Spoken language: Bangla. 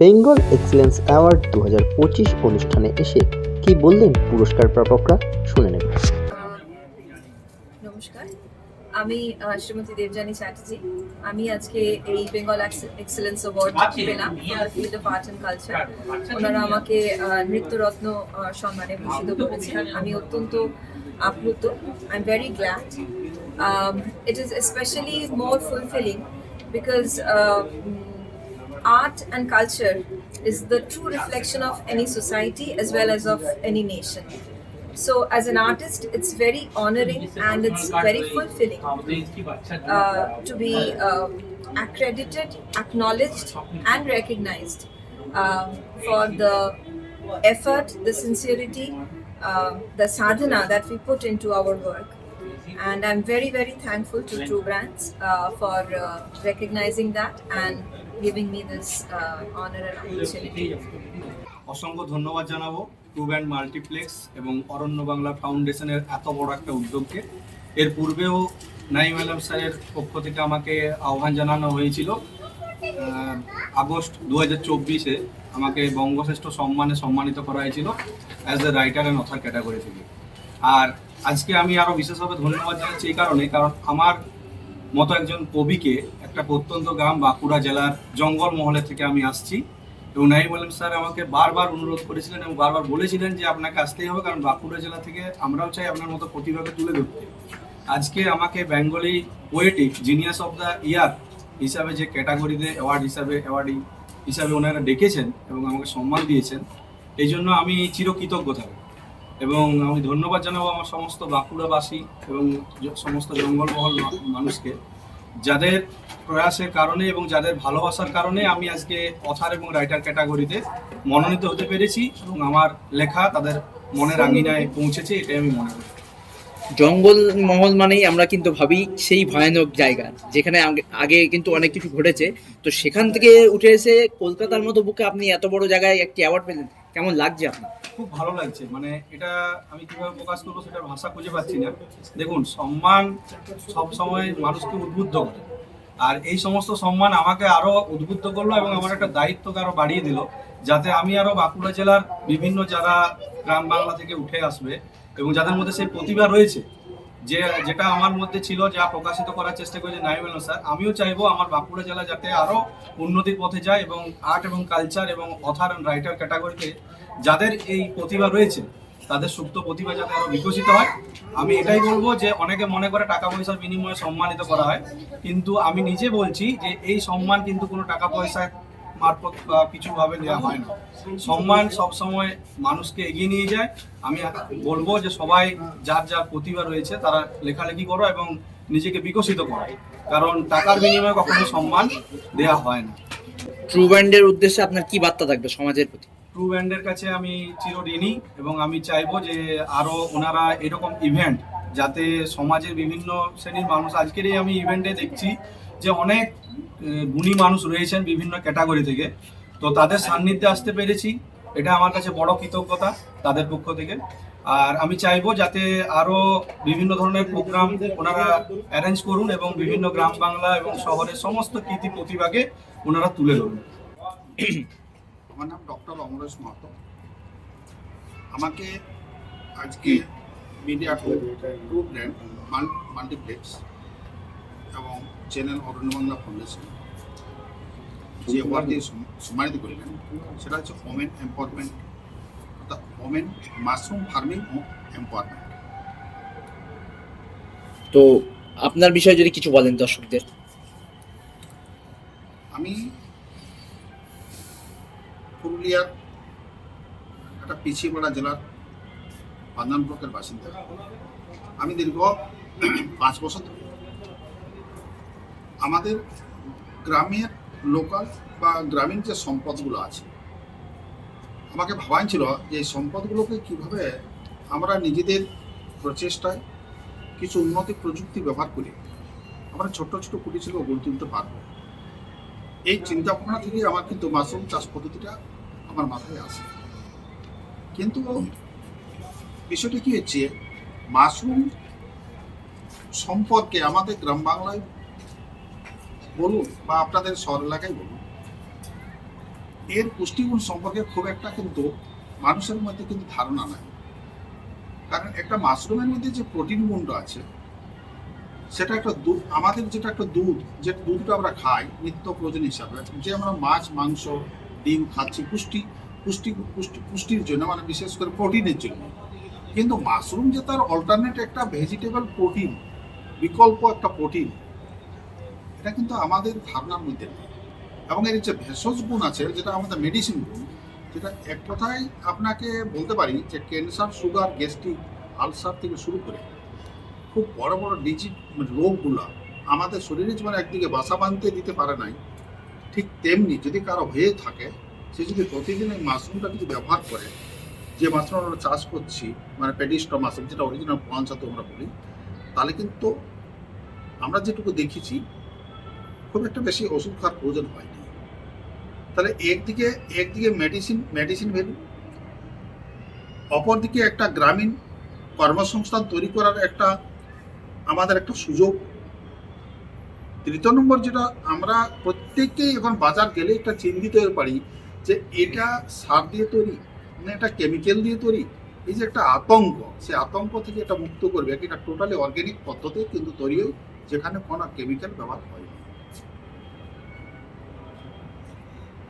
বেঙ্গল এক্সেলেন্স অ্যাওয়ার্ড দু হাজার পঁচিশ অনুষ্ঠানে এসে কি বললেন পুরস্কার প্রাপকরা? শুনে নেব। নমস্কার। আমি শ্রীমতী দেবযানী চ্যাটার্জি। আমি আজকে এই বেঙ্গল এক্সেলেন্স অ্যাওয়ার্ড পেলাম field of art and culture ওনারা আমাকে নৃত্যরত্ন সম্মানে ভূষিত করেছেন। আমি অত্যন্ত আপ্লুত। I am very glad it is specially more fulfilling because art and culture is the true reflection of any society as well as of any nation. So, as an artist, it's very honoring and it's very fulfilling uh, to be uh, accredited, acknowledged, and recognized um, for the effort, the sincerity, uh, the sadhana that we put into our work. And I'm very, very thankful to True Brands uh, for uh, recognizing that and giving me this uh, honor and opportunity. অসংখ্য ধন্যবাদ জানাব টু ব্যান্ড মাল্টিপ্লেক্স এবং অরণ্য বাংলা ফাউন্ডেশনের এত বড় একটা উদ্যোগকে। এর পূর্বেও নাইম আলম স্যারের পক্ষ থেকে আমাকে আহ্বান জানানো হয়েছিল। আগস্ট দু হাজার চব্বিশে আমাকে বঙ্গশ্রেষ্ঠ সম্মানে সম্মানিত করা হয়েছিল as a writer and author category থেকে। আর আজকে আমি আরও বিশেষভাবে ধন্যবাদ জানাচ্ছি এই কারণে কারণ আমার মতো একজন কবিকে একটা প্রত্যন্ত গ্রাম বাঁকুড়া জেলার জঙ্গল মহলে থেকে আমি আসছি। এবং নাইম আলম স্যার আমাকে বারবার অনুরোধ করেছিলেন এবং বারবার বলেছিলেন যে আপনাকে আসতেই হবে, কারণ বাঁকুড়া জেলা থেকে আমরাও চাই আপনার মতো প্রতিভাকে তুলে ধরতে। আজকে আমাকে Bengali poetic genius of the year হিসাবে যে ক্যাটাগরিতে অ্যাওয়ার্ড হিসাবে অ্যাওয়ার্ডি হিসাবে ওনারা ডেকেছেন এবং আমাকে সম্মান দিয়েছেন, এই জন্য আমি চিরকৃতজ্ঞ থাকব এবং আমি ধন্যবাদ জানাব আমার সমস্ত বাঁকুড়াবাসী এবং সমস্ত জঙ্গলমহল মানুষকে। যাদের প্রয়াসের কারণে এবং যাদের ভালোবাসার কারণে আমি আজকে অথার এবং রাইটার ক্যাটাগরিতে মনোনীত হতে পেরেছি এবং আমার লেখা তাদের মনের আঙিনায় পৌঁছেছে, এটাই আমি মনে করি। জঙ্গল মহল মানেই আমরা কিন্তু ভাবি সেই ভয়ানক জায়গা, যেখানে আগে কিন্তু অনেক কিছু ঘটেছে। তো সেখান থেকে উঠে এসে কলকাতার মতো বুকে আপনি এত বড় জায়গায় একটি অ্যাওয়ার্ড পেলেন কেমন লাগছে আপনার? খুব ভালো লাগছে। মানে এটা আমি কীভাবে প্রকাশ করব সেটা ভাষা খুঁজে পাচ্ছি না। দেখুন, সম্মান সব সময় মানুষকে উদ্বুদ্ধ করে। আর এই সমস্ত সম্মান আমাকে আরও উদ্বুদ্ধ করল এবং আমার একটা দায়িত্বকে আরও বাড়িয়ে দিল, যাতে আমি আরও বাঁকুড়া জেলার বিভিন্ন যারা গ্রাম বাংলা থেকে উঠে আসবে এবং যাদের মধ্যে সেই প্রতিভা রয়েছে যে, যেটা আমার মধ্যে ছিল, যা প্রকাশিত করার চেষ্টা করেছে নাইম আলম স্যার। আমিও চাইব আমার বাঁকুড়া জেলা যাতে আরও উন্নতির পথে যায় এবং আর্ট এবং কালচার এবং অথার অ্যান্ড রাইটার ক্যাটাগরিতে যাদের এই প্রতিভা রয়েছে, তাদের সুপ্ত প্রতিভা যাতে আরও বিকশিত হয়। আমি এটাই বলব যে, অনেকে মনে করে টাকা পয়সার বিনিময়ে সম্মানিত করা হয়, কিন্তু আমি নিজে বলছি যে, এই সম্মান কিন্তু কোনো টাকা পয়সা মারফত বা কিছুভাবে দেওয়া হয় না। সম্মান সবসময় মানুষকে এগিয়ে নিয়ে যায়। আমি বলব যে সবাই যার যার প্রতিভা রয়েছে তারা লেখালেখি করো এবং নিজেকে বিকশিত করো। কারণ টাকার বিনিময়ে কখনো সম্মান দেওয়া হয় না। ট্রু ব্যান্ডের উদ্দেশ্যে আপনার কি বার্তা থাকবে সমাজের প্রতি? ট্রু ব্যান্ডের কাছে আমি চিরঋণী এবং আমি চাইব যে আরও ওনারা এরকম ইভেন্ট যাতে সমাজের বিভিন্ন শ্রেণির মানুষ আজকের এই আমি ইভেন্টে দেখছি যে অনেক গুণী মানুষ রয়েছেন বিভিন্ন ক্যাটাগরি থেকে। তো তাদের সান্নিধ্যে আসতে পেরেছি। এটা আমার কাছে বড় কৃতজ্ঞতা তাদের পক্ষ থেকে। আর আমি চাইব যাতে আরও বিভিন্ন ধরনের প্রোগ্রাম ওনারা অ্যারেঞ্জ করুন এবং বিভিন্ন গ্রাম বাংলা এবং শহরের সমস্ত কৃতি প্রতিভাকে ওনারা তুলে ধরুন। আমার নাম ডক্টর অমরেশ মাহাতো। আমাকে আজকে মিডিয়া ব্র্যান্ড মাল্টিপ্লেক্স এবং চ্যানেল অরণ্য বাংলা ফাউন্ডেশন যে অ্যাওয়ার্ড দিয়ে সম্মানিত করলেন সেটা হচ্ছে ওমেন এম্পাওয়ারমেন্ট অর্থাৎ ওমেন মাশরুম ফার্মিং ও এম্পাওয়ারমেন্ট তো আপনার বিষয়ে যদি কিছু বলেন দর্শকদের। আমি পুরুলিয়ার একটা পিছিয়ে পড়া জেলার বান্দান ব্লকের বাসিন্দা। আমি দীর্ঘ পাঁচ বছর ধরে আমাদের গ্রামের লোকাল বা গ্রামীণ যে সম্পদগুলো আছে, আমাকে ভাবান ছিল যে এই সম্পদগুলোকে কীভাবে আমরা নিজেদের প্রচেষ্টায় কিছু উন্নতি প্রযুক্তি ব্যবহার করে আমরা ছোট্ট ছোট কুটির শিল্প গড়ে তুলতে পারব। এই চিন্তা ভাবনা থেকে আমার কিন্তু মাশরুম চাষ পদ্ধতিটা আমার মাথায় আসে। কিন্তু বিষয়টি কি হচ্ছে, মাশরুম সম্পর্কে আমাদের গ্রাম বাংলায় বলুন বা আপনাদের শহর এলাকায় বলুন, এর পুষ্টিগুণ সম্পর্কে খুব একটা কিন্তু মানুষের মধ্যে কিন্তু ধারণা নাই। কারণ একটা মাশরুমের মধ্যে যে প্রোটিন গুণটা আছে, সেটা একটা দুধ আমাদের যেটা একটা দুধ, যে দুধটা আমরা খাই নিত্য প্রয়োজন হিসাবে, যে আমরা মাছ, মাংস, ডিম খাচ্ছি পুষ্টি পুষ্টি পুষ্টি, পুষ্টির জন্য মানে বিশেষ করে প্রোটিনের জন্য। কিন্তু মাশরুম যে তার অল্টারনেট একটা ভেজিটেবল প্রোটিন বিকল্প একটা প্রোটিন এটা কিন্তু আমাদের ধারণার মধ্যে নেই। এবং এর যে ভেষজ গুণ আছে, যেটা আমাদের মেডিসিন গুণ যেটা এক কথায় আপনাকে বলতে পারি যে ক্যান্সার সুগার গ্যাস্ট্রিক আলসার থেকে শুরু করে খুব বড় বড় ডিজিট রোগগুলো আমাদের শরীরে যেমন একদিকে বাসা বাঁধতে দিতে পারে নাই। ঠিক তেমনি যদি কারও হয়ে থাকে, সে যদি প্রতিদিন এই মাশরুমটা যদি ব্যবহার করে, যে মাশরুম আমরা চাষ করছি মানে পেডিস্টো মাশরুম, যেটা অরিজিনাল পঞ্চায়েত আমরা বলি, তাহলে কিন্তু আমরা যেটুকু দেখেছি খুব একটা বেশি ওষুধ খাওয়ার প্রয়োজন হয়নি। তাহলে একদিকে একদিকে মেডিসিন মেডিসিন ভ্যালু অপরদিকে একটা গ্রামীণ কর্মসংস্থান তৈরি করার একটা আমাদের একটা সুযোগ। তৃতীয় নম্বর যেটা, আমরা প্রত্যেককেই এখন বাজার গেলে একটা চিন্তিত হয়ে পারি যে এটা সার দিয়ে তৈরি না এটা কেমিক্যাল দিয়ে তৈরি? এই যে একটা আতঙ্ক, সে আতঙ্ক থেকে এটা মুক্ত করবে। এটা টোটালি অর্গ্যানিক পদ্ধতি কিন্তু তৈরি হয় যেখানে কোনো কেমিক্যাল ব্যবহার হয়নি